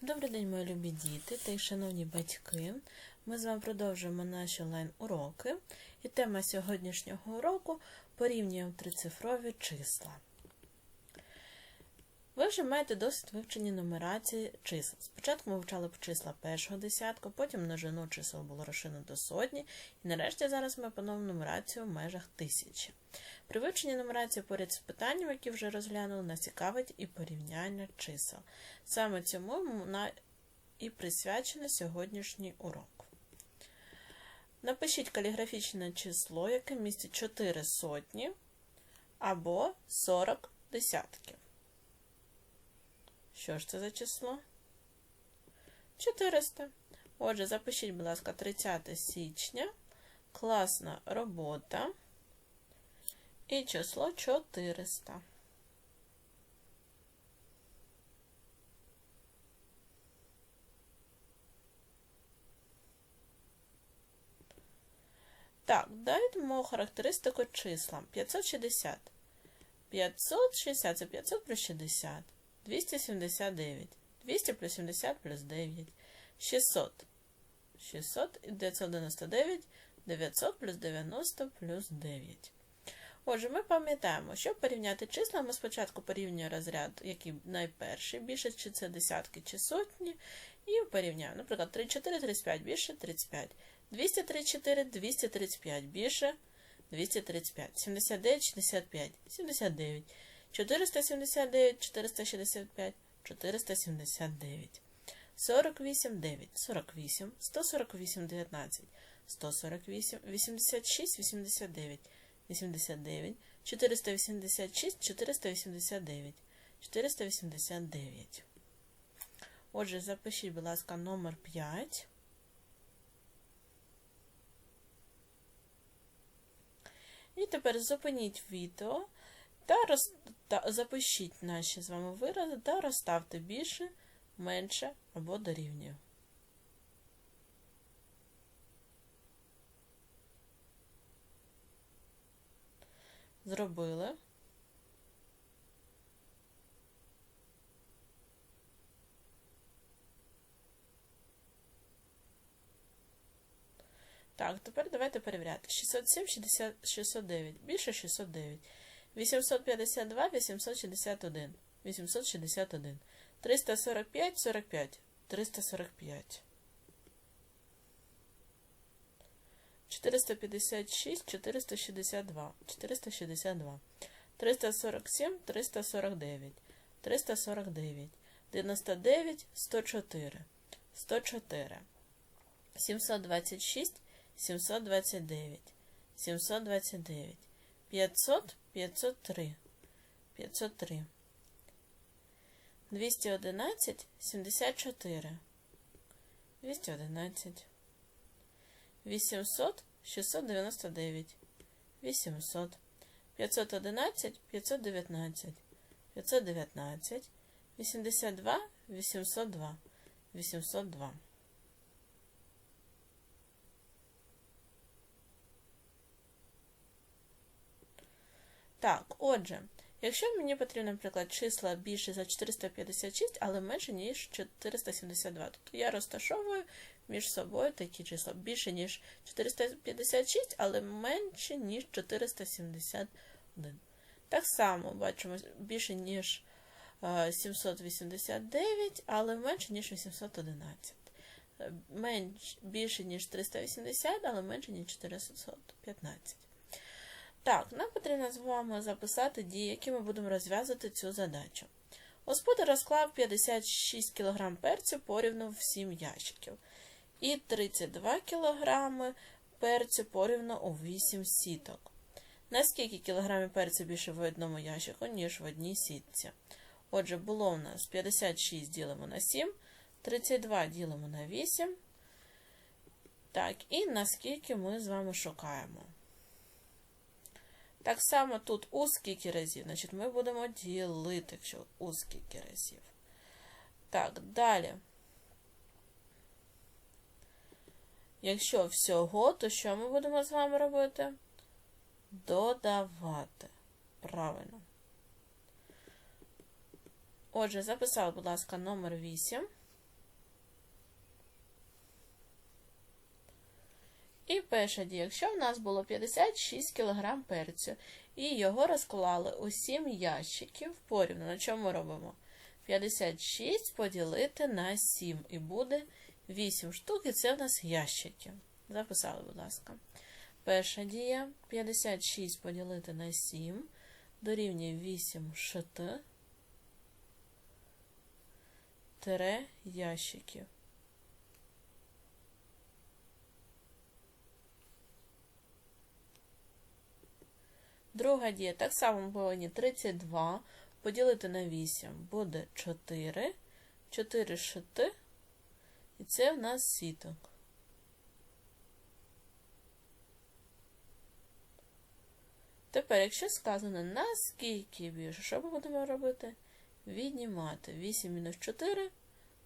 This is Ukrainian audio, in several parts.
Добрий день, мої любі діти та й шановні батьки. Ми з вами продовжуємо наші онлайн-уроки. І тема сьогоднішнього уроку порівнюємо трицифрові числа. Ви вже маєте досвід вивчення нумерації чисел. Спочатку ми вивчали числа першого десятку, потім множину чисел було розширено до сотні, і нарешті зараз ми опановуємо нумерацію в межах тисячі. При вивченні нумерації поряд з питанням, які вже розглянули, нас цікавить і порівняння чисел. Саме цьому і присвячений сьогоднішній урок. Напишіть каліграфічне число, яке містить 4 сотні або 40 десятків. Що ж це за число? 400. Отже, запишіть, будь ласка, 30 січня. Класна робота. І число 400. Так, даймо характеристику числа. 560. 560 це 500 плюс 60. 279. 200 плюс 70 плюс 9. 600. 600 і 999. 900 плюс 90 плюс 9. Отже, ми пам'ятаємо, щоб порівняти числа, ми спочатку порівнюємо розряд, який найперший, більше, чи це десятки, чи сотні, і порівняємо. Наприклад, 34, 35 більше 35. 234, 235 більше 235. 79, 65, 79. 479, 465, 479. 48, 9, 48, 148, 19, 148, 86, 89, 89, 486, 489, 489. Отже, запишіть, будь ласка, номер 5. І тепер зупиніть відео та, роз... та запишіть наші з вами вирази та розставте більше, менше або дорівнює. Зробили. Так, тепер давайте перевіряти. 607, 60, 609. Більше 609. 852, 861. 861. 345, 45. 345. 456, 462. 462. 347, 349. 349. 99, 104. 104. 726, 729, 729, 500, 503, 503, 211, 74, 211, 800, 699, 800, 511, 519, 519, 82, 802, 802. Так, отже, якщо мені потрібно, наприклад, числа більше за 456, але менше, ніж 472, то я розташовую між собою такі числа більше, ніж 456, але менше, ніж 471. Так само бачимо більше, ніж 789, але менше, ніж 811. Менш, більше, ніж 380, але менше, ніж 415. Так, нам потрібно з вами записати дії, які ми будемо розв'язати цю задачу. Господар розклав 56 кг перцю порівну в 7 ящиків. І 32 кг перцю порівну у 8 сіток. Наскільки кілограмів перцю більше в одному ящику, ніж в одній сітці? Отже, було у нас 56 ділимо на 7, 32 ділимо на 8. Так, і наскільки ми з вами шукаємо. Так само тут у скільки разів, значить ми будемо ділити, якщо у скільки разів. Так, далі. Якщо всього, то що ми будемо з вами робити? Додавати. Правильно. Отже, записав, будь ласка, номер 8. І перша дія, якщо в нас було 56 кг перцю, і його розклали у 7 ящиків порівну, на чому робимо? 56 поділити на 7, і буде 8 штук, і це в нас ящики. Записали, будь ласка. Перша дія 56 поділити на 7 дорівнює 8 шт тире ящиків. Друга дія. Так само повинні 32 поділити на 8 буде 4. 4 шити. І це в нас сіток. Тепер, якщо сказано, наскільки більше, що ми будемо робити? Віднімати 8 мінус 4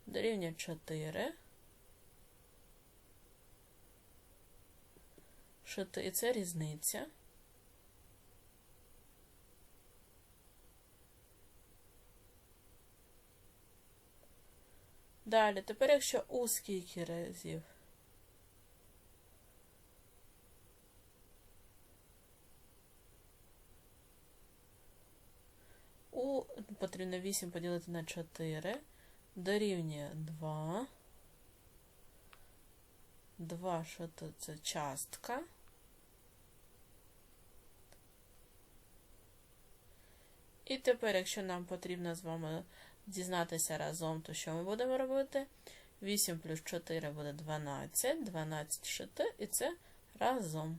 дорівнює 4. Шити, і це різниця. Далі, тепер, якщо у скільки разів? У потрібно 8 поділити на 4, дорівнює 2. 2, що тут це частка. І тепер, якщо нам потрібно з вами дізнатися разом, то що ми будемо робити? 8 плюс 4 буде 12, 12 шити, і це разом.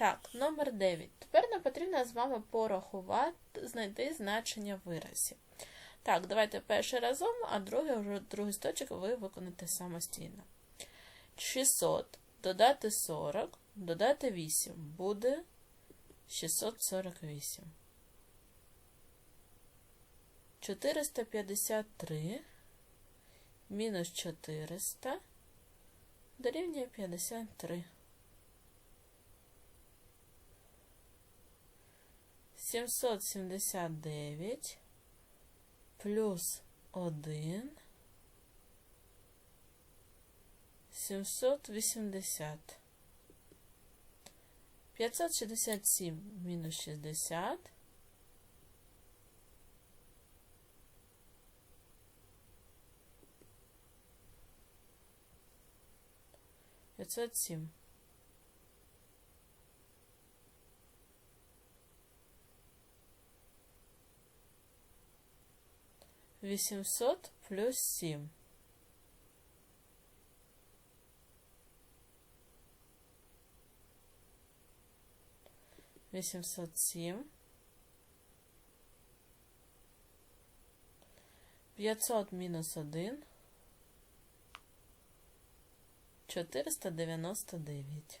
Так, номер 9. Тепер нам потрібно з вами порахувати, знайти значення виразів. Так, давайте перший разом, а другий вже другий сточок ви виконаєте самостійно. 600 додати 40, додати 8 буде 648. 453 мінус 400 дорівнює 53. 779 плюс 1 780 567 мінус 60 507 800 плюс 7. Вісімсот сім. П'ятсот мінус один. Чотириста дев'яносто дев'ять.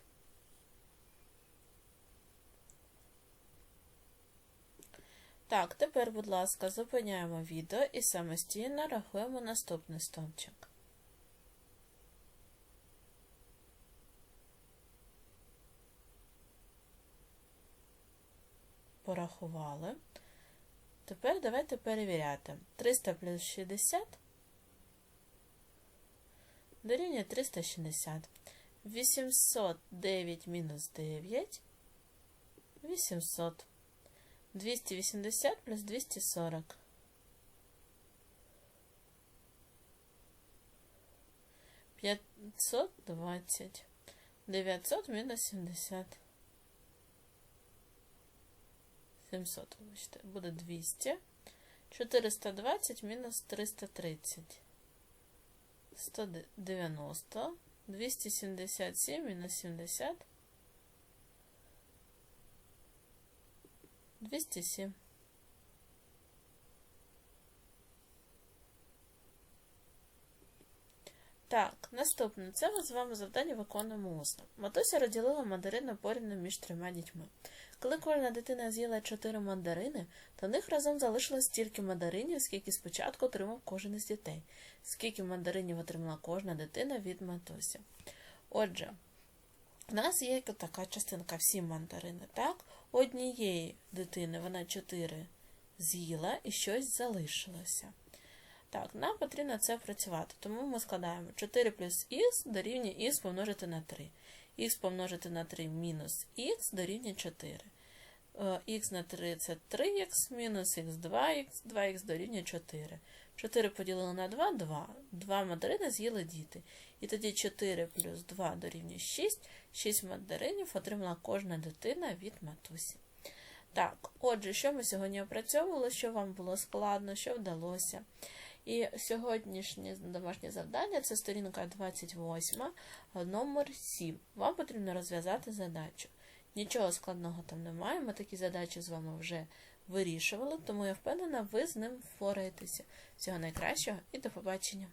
Так, тепер, будь ласка, зупиняємо відео і самостійно рахуємо наступний стовпчик. Порахували. Тепер давайте перевіряти. 300 плюс 60 дорівнює 360. 809 мінус 9 800. 280 плюс 240. 520. 900 мінус 70. 700, вибачте, буде 200. 420 мінус 330. 190. 277 мінус 70. 207. Так, наступне. Це ми з вами завдання виконуємо усно. Матуся розділила мандарини порівну між трьома дітьми. Коли кожна дитина з'їла 4 мандарини, то в них разом залишилось стільки мандаринів, скільки спочатку отримав кожен із дітей. Скільки мандаринів отримала кожна дитина від матусі. Отже, у нас є така частинка, всі мандарини, так? Однієї дитини вона 4 з'їла і щось залишилося. Так, нам потрібно це працювати, тому ми складаємо 4 плюс х дорівнює х помножити на 3. х помножити на 3 мінус х дорівнює 4. Х на 3 це 3х, мінус х 2х, 2х дорівнює 4. 4 поділили на 2 2. 2 мандарини з'їли діти. І тоді 4 плюс 2 дорівнює 6. 6 мандаринів отримала кожна дитина від матусі. Так, отже, що ми сьогодні опрацьовували, що вам було складно, що вдалося. І сьогоднішнє домашнє завдання це сторінка 28, номер 7. Вам потрібно розв'язати задачу. Нічого складного там немає, ми такі задачі з вами вже вирішували, тому я впевнена, ви з ним впораєтеся. Всього найкращого і до побачення!